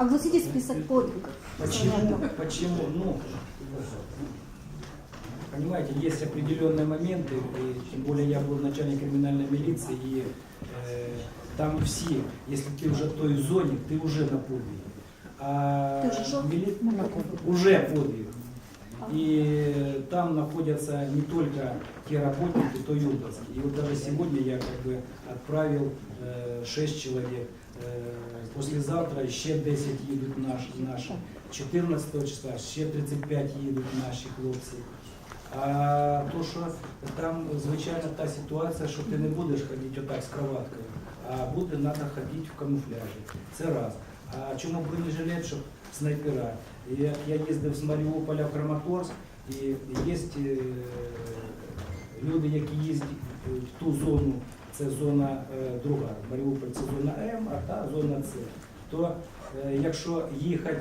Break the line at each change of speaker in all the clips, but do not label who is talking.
Огласите список подвигов.
Почему? Почему? Ну, понимаете, есть определенные моменты, и тем более я был начальник криминальной милиции, и э, там все, если ты уже в той зоне, ты уже на подвиге. А
Ты уже шел?
мили- Уже подвиг. И там находятся не только те работники той области. И вот даже сегодня я как бы отправил э, 6 человек. Е, Послезавтра ще 10 їдуть наші, наші. 14 числа ще 35 їдуть наші хлопці. А то, що там звичайно та ситуація, що ти не будеш ходити отак з кроваткою, а буде треба ходити в камуфляжі. Це раз. А чому бронежилет, щоб снайпера? Я, я їздив з Маріуполя в Краматорськ, і є е, люди, які їздять в ту зону, це зона е, друга, Маріуполь це зона М, а та зона С. То е, якщо їхати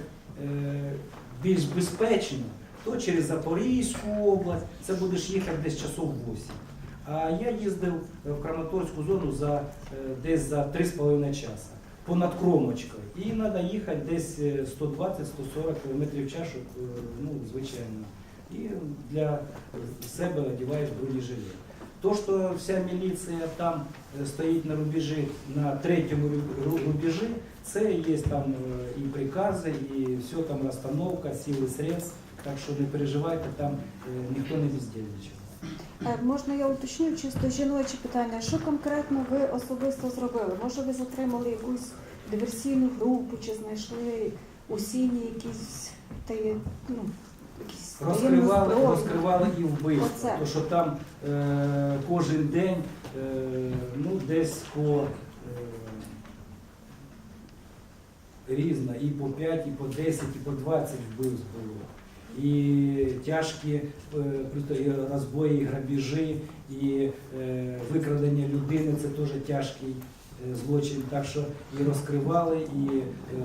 більш безпечно, то через Запорізьку область це будеш їхати десь часов 8. А я їздив в Краматорську зону за десь за 3,5 часа понад Кромочкою. І треба їхати десь е, 120-140 км в час, щоб, е, ну, звичайно. І для себе одягаєш бронежилет. То, що вся міліція там е, стоїть на рубежі, на третьому ру- ру- рубежі, це є там е, і прикази, і все там розстановка, сили средств. Так що не переживайте, там е, ніхто не бездельничає.
Е, Можна я уточню чисто жіночі питання. Що конкретно ви особисто зробили? Може, ви затримали якусь диверсійну групу, чи знайшли у сіні якісь таї, ну, якісь
Розкривали, розкривали і вбивства.
Оце.
То, що там е, кожен день е, ну, десь по е, різно, і по 5, і по 10, і по 20 вбивств було. І тяжкі е, і розбої, і грабіжі, і е, викрадення людини це теж тяжкий е, злочин. Так що і розкривали, і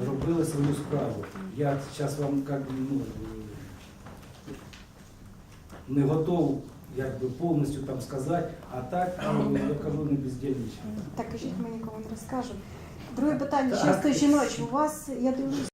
робили свою справу. Я зараз вам би, ну, не готов як би, повністю там сказати, а так я кажу не бездільничаю.
Так, кажіть, ми нікому не розкажемо. Друге питання, чисто жіночі. У вас, я дивлюсь,